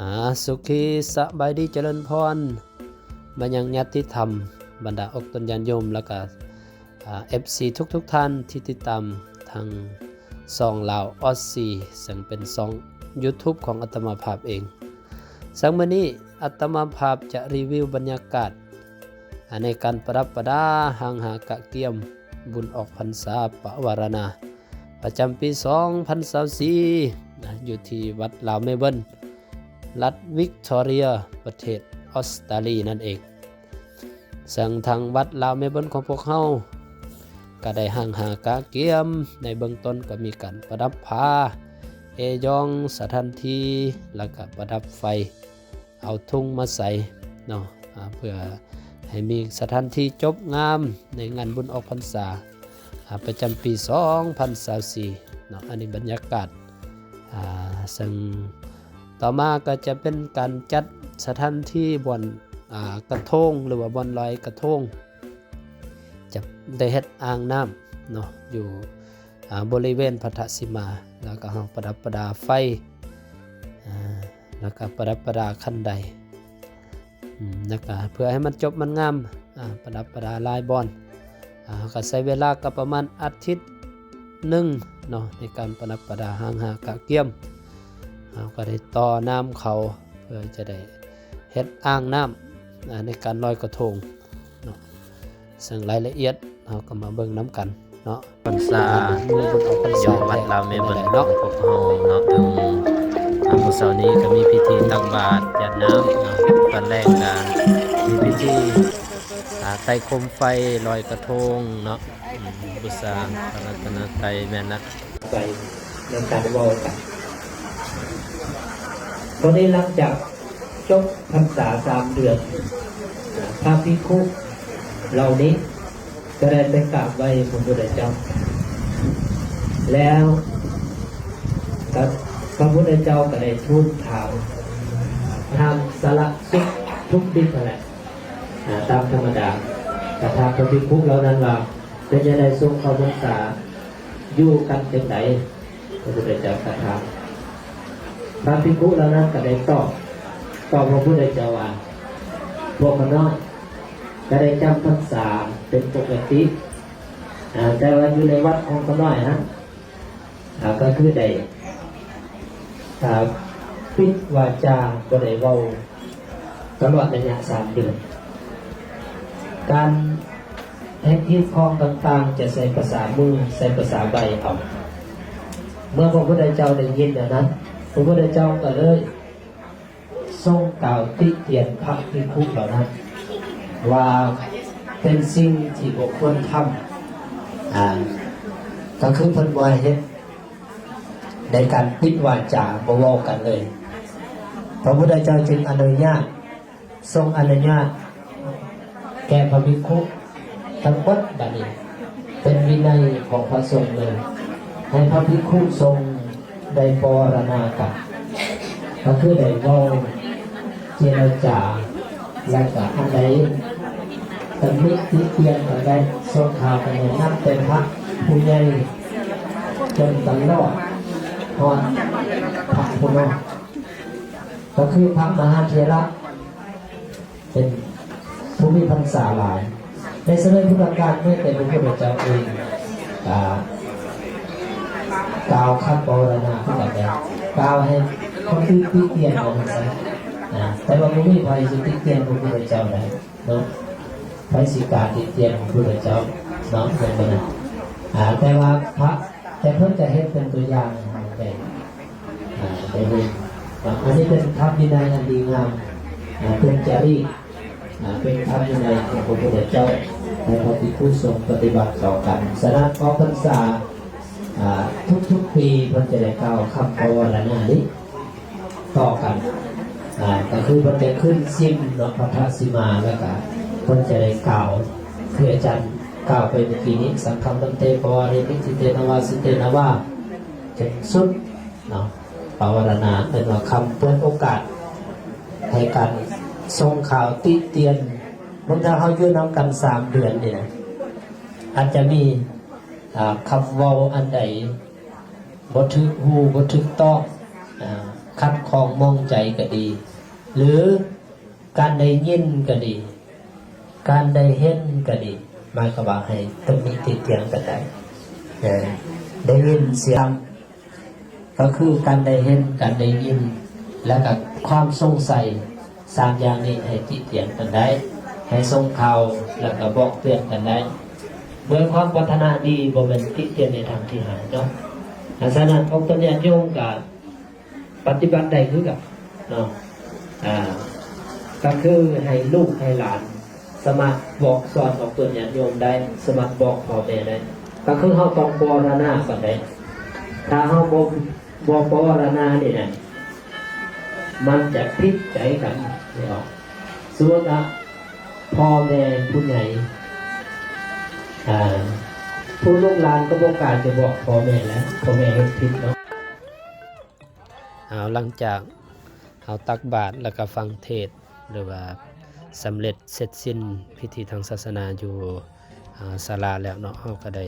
อาสุขีสบายดีเจริญพรบัญญังญาติธรรม บรรดาอกตนยานยม แล้วก็เอฟซีทุกทุกๆท่านที่ติดตามทางซองลาวออสซีซึ่งเป็นซอง YouTube ของอัตมาภาพเองสังมนี้อัตมาภาพจะรีวิวบรรยากาศ ในการประดับประดาหางหากะเกียม บุญออกพรรษาปวารณา ประจำปี 2024นะอยู่ที่วัดลาวเมเบิล รัฐวิกตอเรีย ประเทศออสเตรเลียนั่นเอง สั่งทางวัดลาวเมเบิลของพวกเขาก็ได้ห่างหากาเกียม ในเบื้องต้นก็มีการประดับผ้าเอยองสถานที่แล้วก็ประดับไฟ เอาทุ่งมาใส่เนาะเพื่อให้มีสถานที่จบงามในงานบุญออกพรรษาประจำปี 2024เนาะอันนี้บรรยากาศซึ่ง ต่อมาก็จะเป็นการจัดสถานที่บอนกระทงหรือว่าบอนลอยกระทงจะได้เฮ็ดอ่างน้ำเนาะอยู่บริเวณพระธสิมา แล้วก็เฮาประดับประดาไฟแล้วก็ประดับประดาขั้นใดอืมแล้วก็เพื่อให้มันจบมันงามอ่าประดับประดาลายบอนก็ใช้เวลาก็ประมาณอาทิตย์หนึ่งเนาะในการประดับประดาหางหากะเกียม เราก็ได้ต่อน้ำเขาเพื่อจะได้เฮ็ดอ่างน้ำอ่าในการลอยกระทงเนาะซึ่งรายละเอียดเราก็มาเบิ่งน้ำกันเนาะพรรษาเมื่อบุญออกพรรอษายู่วัดลาวเมเบิลเนาะพวกเฮาเนาะถึงอ่ามื้อเช้านี้ก็มีพิธีตักบาตรหยาดน้ำเนาะตอนแรกก็มีพิธีอ่าไต่โคมไฟลอยกระทงเนาะอืมบุษาพระรัตนตรัยแม่นักไปในการเว่ากัน ตอนนี้หลังจากจบพรรษาสามเดือนพระพิคุเหล่านี้ก็ได้ไปกราบไหว้พระพุทธเจ้า แล้วพระพุทธเจ้าก็ได้ทูลถามทำสละทุกทุกดิบแหละตามธรรมดาแต่ทางพระพิคุเหล่านั้นว่าเป็นยังไงทรงเข้าพรรษาอยู่กันจังไหนพระพุทธเจ้ากระทำ พระภิกขุเหล่านั้นก็ได้ตอบตอบพระพุทธเจ้าว่าพวกมันน้อยก็ได้จำพรรษาเป็นปกติแต่ว่าอยู่ในวัดของคนน้อยนะก็คือได้อ่าปิดวาจาก็ได้เว้าตลอดระยะสามเดือนการแห่งที่คลองต่างๆ จะใส่ภาษามือใส่ภาษาใบเอาเมื่อพระพุทธเจ้าได้ยินอย่างนั้น พระพุทธเจ้าก็เลยทรงกล่าวติเตียนพระภิกขุเหล่านั้นว่าเป็นสิ่งที่บุคคลทำอ่าก็คือพันบอยเฮ็ดในการปิดวาจาบวากันเลย พระพุทธเจ้าจึงอนุญาตทรงอนุญาตแก่พระภิกขุทั้งหมดบัดนี้เป็นวินัยของพระสงฆ์เลย ให้พระภิกขุทรง ได้ปรณากันก็คือได้เว้าเจรจาและก็อันใดตำหนิติเตียนกันได้ทรงข่าวกันในนับเป็นพระผู้ใหญ่จนตลอดพอดพระผู้น้อยก็คือพระมหาเถระเป็นผู้มีพรรษาหลาย ในสมัยพุทธกาลเมื่อแต่พระพุทธเจ้าเองอ่า กล่าวคำปรณาขึ้นแบบนี้กล่าวให้คนที่ติเตียนของมันนะแต่ว่าไม่มีใครจะติเตียนพระพุทธเจ้าได้เนาะใครสิกาติเตียนพระพุทธเจ้าเนาะเป็นไปได้อ่าแต่ว่าพระแต่เพิ่งจะเห็นเป็นตัวอย่างให้ได้อ่าได้ดูอ่าอันนี้เป็นธรรมวินัยอันดีงามเป็นจารีตเป็นธรรมวินัยของพระพุทธเจ้าในพระภิกขุสงฆ์ปฏิบัติต่อกันสนับอพรรษา อ่าทุกๆปีเพิ่นจะได้กล่าวคำภาวนานี้ต่อกันอ่าก็คือเพิ่นจะขึ้นซิมเนพระธสิมาแล้วก็เพิ่นจะได้กล่าวคืออาจารย์กล่าวไปเมื่อกี้นี้สังฆมัมเตปวาริมิจิเตนาวาสิเตนาวาจะสุดเนาะภาวนาเป็นว่าคำเปิดโอกาสให้การส่งข่าวติเตียนบางทีเขาอยู่น้ำกันสามเดือนเนี่ยอาจจะมี คำเว้าอันใดบทึกหูบทึกต้องอ่าคัดคองมองใจก็ดี หรือการได้ยินก็ดี การได้เห็นก็ดีหมายความว่าให้ตำหนิติเตียงกันได้ได้ยินเสียง ก็คือการได้เห็นการได้ยิน และกับความสงสัยสามอย่างนี้ให้ติเตียงกันได้ ให้ส่งเข่าแล้วก็บอกเตือนกันได้ เมื่อความปรารถนาดีบ่เป็นติเตียนในทางที่หายเนาะดังนั้นองค์ตัวเนี้ยโยงกับปฏิบัติได้คือกับเนาะอ่าก็คือให้ลูกให้หลานสามารบอกสอนออกตัวญาติโยมได้สามารบอกพ่อแม่ได้ ก็คือเขาต้องปรณาก่อนได้ถ้าเขาบอกบอกปรณาเนี่ยนะมันจะพิดใจกันไม่ออกสมมติว่าพ่อแม่ผู้ใหญ่ ผู้ลูกหลานก็บอกการจะบอกพ่อแม่แล้วพ่อแม่เห็นผิดเนาะเอาหลังจากเอาตักบาตรแล้วก็ฟังเทศหรือว่าสำเร็จเสร็จสิ้นพิธีทางศาสนาอยู่ศาลาแล้วเนาะเฮาก็ได้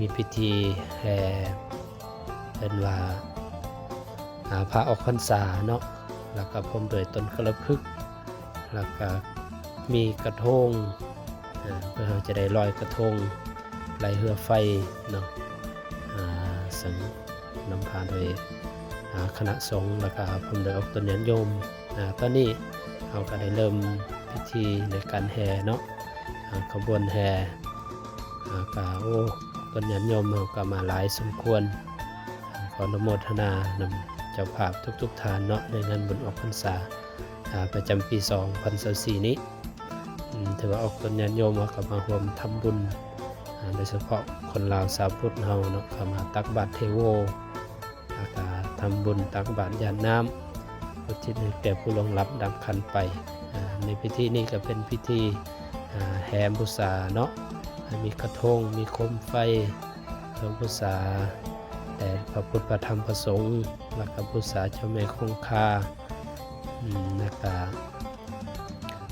มีพิธีแห่เป็นว่าอ่าพระออกพรรษาเนาะแล้วก็พรมโดยต้นกระพึกแล้วก็มีกระทง เพื่อเราจะได้ลอยกระทงไหลเรือไฟเนาะอ่าซึ่งนำพาโดยคณะสงฆ์แล้วก็ผมได้อกตนญาติโยมตอนนี้เราก็ได้เริ่มพิธีในการแห่เนาะขบวนแห่กาโอ้ตนญาติโยมเราก็มาหลายสมควรขออนุโมทนานำเจ้าภาพทุกๆทานเนาะในงานบุญออกพรรษาประจำปี 2024นี้ ถือว่าออกตนญาติโยมเรามารวมทำบุญโดยเฉพาะคนลาวสาวพุทธเราเนาะเข้ามาตักบาตรเทโวแล้วก็ทำบุญตักบาตรยานน้ำอุทิศให้แก่ผู้ลงรับดับขันไปในพิธีนี้ก็เป็นพิธีแหมบุษาเนาะมีกระทงมีโคมไฟเพื่บุษาแต่พระพุทธพระธรรมพระสงฆ์แล้วก็บุษาเจ้าแม่คงคาอืมแล้วก็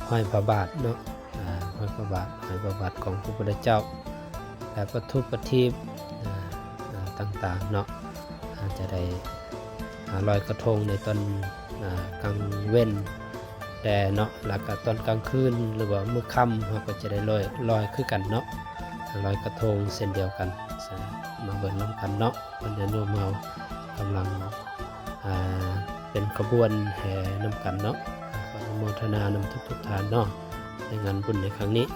ห้อยพระบาทเนาะ หอยพระบาทหอยพระบาทของพระพุทธเจ้า และประทุประทีปต่างๆเนาะจะได้ลอยกระทงในตอนอกลางเว้นแต่เนาะแล้วก็ตอนกลางคืนหรือว่ามื้อค่ำเราก็จะได้ลอยลอยคือกันเนาะลอยกระทงเส้นเดียวกันมาเบิ่งน้ำกันเนาะวันนี้โยมเรากำลังเป็นขบวนแห่น้ำกันเนาะอนุโมทนานำทุกทุกทานเนาะ ในงานบุญในครั้งนี้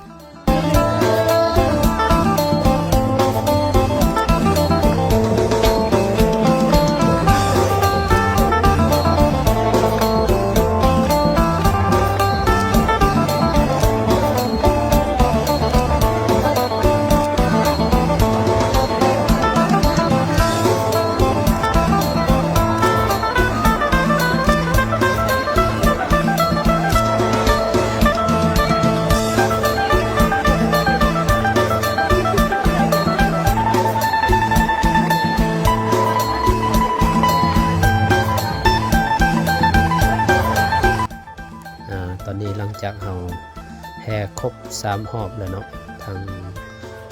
สามหอบแล้วเนาะทาง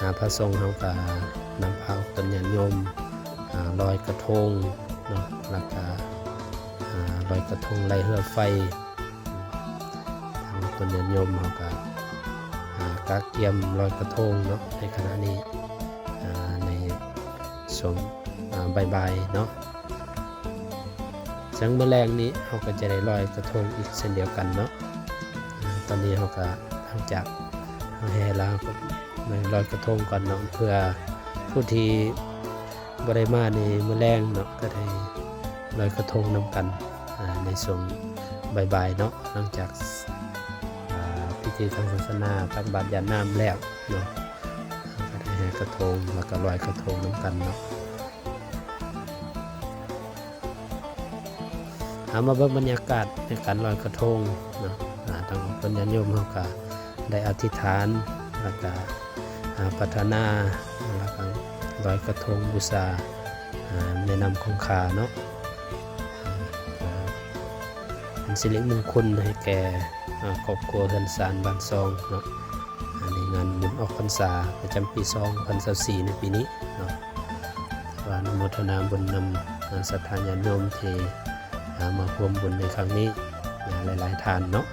าพระสงเราก็นำพาตนญาโยมลอยกระทงเนาะแล้วก็อ่าลอยกระทงไล่เรือไฟทางตนญาโยมเราก็อ่ากาเกียมลอยกระทงเนาะในขณะนี้ในสวงอ่าบายๆเนาะสังเมอแรงนี้เขาก็จะได้ลอยกระทงอีกเช่นเดียวกันเนาะตอนนี้เขาก็หลังจาก เขาแห่ล้วลอยกระทงก่อนเนาะเพื่อผู้ที่บริมาในมือแรงเนาะก็ได้ลอยกระทงนำกันในส่วงบ่ายๆเนาะหลังจากพิธีทางศาสนาตักบาตรยานน้ำแล้วเนาะก็ได้แห่กระทงแล้วก็ลอยกระทงนำกันเนาะเอามาเบิ่งบรรยากาศในการลอยกระทงเนาะอ่าทางปัญญาโยมเขาก็ ได้อธิษฐานแล้วก็อ่าพัฒนาแล้วก็ลอยกระทงบูชาอ่าในนำของขาเนาะอ่าก็เป็นสิริมงคลให้แก่ครอบครัวเฮือนสารบ้านซองเนาะในงานบุญออกพรรษาประจำปี2024ในปีนี้เนาะว่านุโมทนาบุญนำอ่าอ่าศรัทธาญาติโยมที่อ่ามาร่วมบุญในครั้งนี้อ่าหลายๆทานเนาะ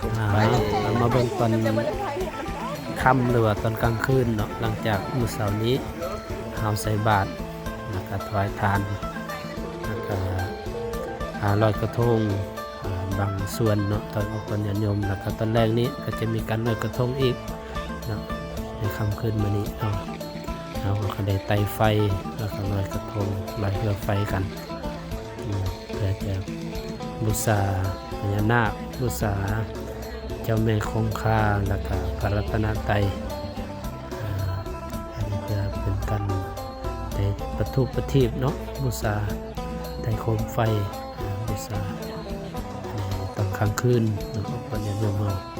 ไปคุมอ่าไปเรามาเบิ่งตอนค่ำหรือว่าตอนกลางคืนเนาะหลังจากมื้อเช้านี้เฮาใส่บาตรแล้วก็ถวายทานแล้วก็หาลอยกระทงบางส่วนเนาะตอนออกตอนญาติโยมแล้วก็ตอนแรกนี้ก็จะมีการลอยกระทงอีกเนาะในค่ำคืนมื้อนี้เนาะเราก็ได้ไต่ไฟแล้วก็ลอยกระทงลอยเรือไฟกันเพื่อจะบูชาพญานาคบูชา เจ้าแม่คงคาแล้วก็พระรัตนไตรอันนี้จะเป็นการได้ประทุประทีปเนาะบูชาไต่โคมไฟบูชาตอนกลางคืนเนาะวันนี้โยมเราเดื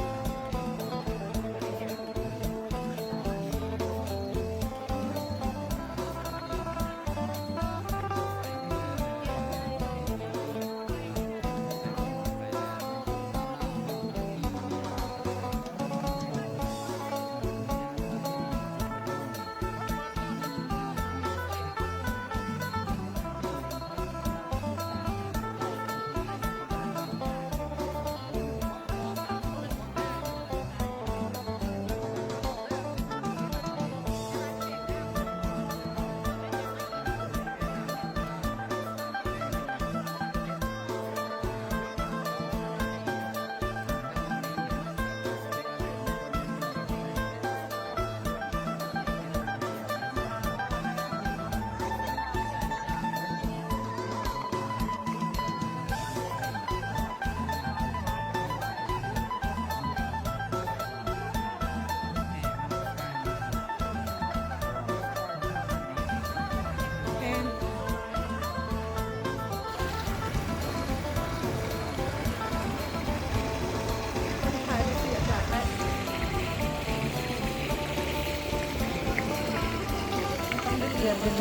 อน เป็น